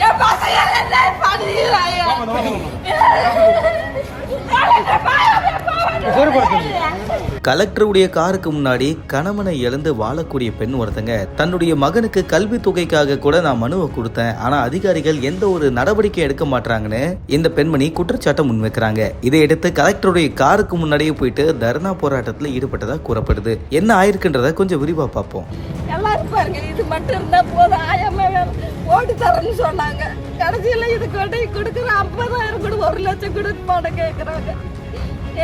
என் பசங்க எல்லாம் பண்ணிடுறாங்க. கலெக்டருடைய காருக்கு முன்னாடி கணவனை இழந்து வாழக்கூடிய பெண் ஒருத்தங்க. தன்னுடைய மகனுக்கு கல்வி தொகைக்காக கூட நான் மனுவை கொடுத்தேன். ஆனா அதிகாரிகள் எந்த ஒரு நடவடிக்கை எடுக்க மாட்டாங்கன்னு இந்த பெண்மணி குற்றச்சாட்டை முன்வைக்கிறாங்க. இதையடுத்து கலெக்டருடைய காருக்கு முன்னாடியே போயிட்டு தர்ணா போராட்டத்தில் ஈடுபட்டதா கூறப்படுது. என்ன ஆயிருக்குன்றத கொஞ்சம் விரிவா பார்ப்போம். எல்லாரும் பாருங்க. இது மட்டும் இருந்தா போதும் ஆயம்மா ஓடி தரேன்னு சொன்னாங்க. கடைசியில இது கொண்டு கொடுக்குற ஐம்பதாயிரம் கூட ஒரு லட்சம் கூட போட கேட்குறாங்க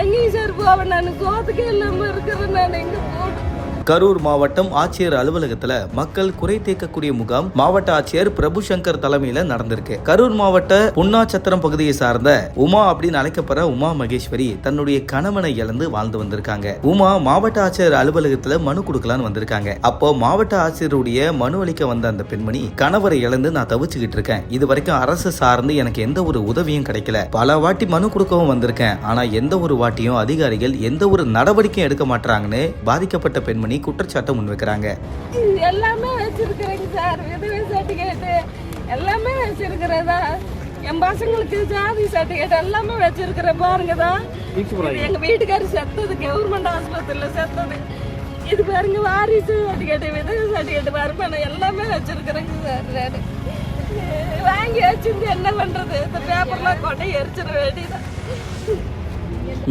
எங்கேயும் சார் போவேன். நான் கோத்துக்கே இல்லாம இருக்கிறேன். நான் எங்க போட்டு கரூர் மாவட்டம் ஆட்சியர் அலுவலகத்துல மக்கள் குறை தீர்க்கக்கூடிய முகாம் மாவட்ட ஆட்சியர் பிரபு சங்கர் தலைமையில நடந்திருக்கு. கரூர் மாவட்ட புன்னாச்சத்திரம் பகுதியை சார்ந்த உமா அப்படின்னு அழைக்கப்படுற உமா மகேஸ்வரி தன்னுடைய கணவனை இழந்து வாழ்ந்து வந்திருக்காங்க. உமா மாவட்ட ஆட்சியர் அலுவலகத்துல மனு கொடுக்கலான்னு வந்திருக்காங்க. அப்போ மாவட்ட ஆட்சியருடைய மனு அளிக்க வந்த அந்த பெண்மணி கணவரை இழந்து நான் தவிச்சுக்கிட்டு இருக்கேன். இது வரைக்கும் அரசு சார்ந்து எனக்கு எந்த ஒரு உதவியும் கிடைக்கல. பல வாட்டி மனு கொடுக்கவும் வந்திருக்கேன். ஆனா எந்த ஒரு வாட்டியும் அதிகாரிகள் எந்த ஒரு நடவடிக்கையும் எடுக்க மாட்டாங்கன்னு பாதிக்கப்பட்ட பெண்மணி குற்றச்சாட்டை முன்வைக்கிறாங்க. எல்லாமே வச்சிருக்கிறேங்க சார். விதவை சர்டிஃபிகேட்டு எல்லாமே வச்சிருக்கிறதா என் பசங்களுக்கு ஜாதி சர்டிஃபிகேட் எல்லாமே வச்சிருக்கிறேன் பாருங்க தான். எங்க வீட்டுக்காரர் செத்தது கவர்மெண்ட் ஆஸ்பத்திரியில செத்தது. இது பாருங்க வாரிசு சர்டிஃபிகேட் விதவை சர்டிஃபிகேட் வருமானம் எல்லாமே வச்சிருக்கிறேங்க சார். வாங்கி வச்சிருந்து என்ன பண்றது? இந்த பேப்பர்லாம் கொண்டு எரிச்சிட வேண்டியதான்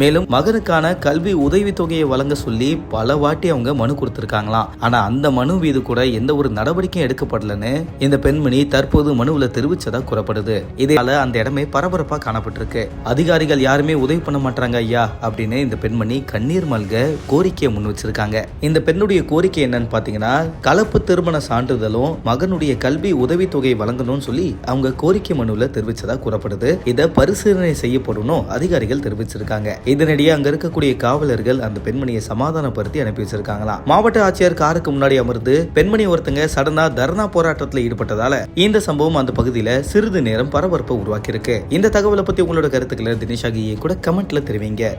மேலும் மகனுக்கான கல்வி உதவித்தொகையை வழங்க சொல்லி பல வாட்டி அவங்க மனு கொடுத்திருக்காங்களாம். ஆனா அந்த மனு மீது கூட எந்த ஒரு நடவடிக்கையும் எடுக்கப்படலன்னு இந்த பெண்மணி தற்போது மனுவில் தெரிவிச்சதா கூறப்படுது. இதனால அந்த இடமே பரபரப்பா காணப்பட்டிருக்கு. அதிகாரிகள் யாருமே உதவி பண்ண மாட்டாங்க ஐயா அப்படின்னு இந்த பெண்மணி கண்ணீர் மல்க கோரிக்கையை முன் வச்சிருக்காங்க. இந்த பெண்ணுடைய கோரிக்கை என்னன்னு பாத்தீங்கன்னா கலப்பு திருமண சான்றிதழும் மகனுடைய கல்வி உதவித்தொகை வழங்கணும்னு சொல்லி அவங்க கோரிக்கை மனுவில் தெரிவிச்சதா கூறப்படுது. இதை பரிசீலனை செய்யப்படணும் அதிகாரிகள் தெரிவிச்சிருக்காங்க. இதனிடையே அங்க இருக்கக்கூடிய காவலர்கள் அந்த பெண்மணியை சமாதானப்படுத்தி அனுப்பி வச்சிருக்காங்களாம். மாவட்ட ஆட்சியர் காருக்கு முன்னாடி அமர்ந்து பெண்மணி ஒருத்தங்க சடனா தர்ணா போராட்டத்தில் ஈடுபட்டதால இந்த சம்பவம் அந்த பகுதியில சிறிது நேரம் பரபரப்பை உருவாக்கி இருக்கு இந்த தகவலை பத்தி உங்களோட கருத்துக்களை தினேஷ் ஆகியே கூட கமெண்ட்ல தெரிவிங்க.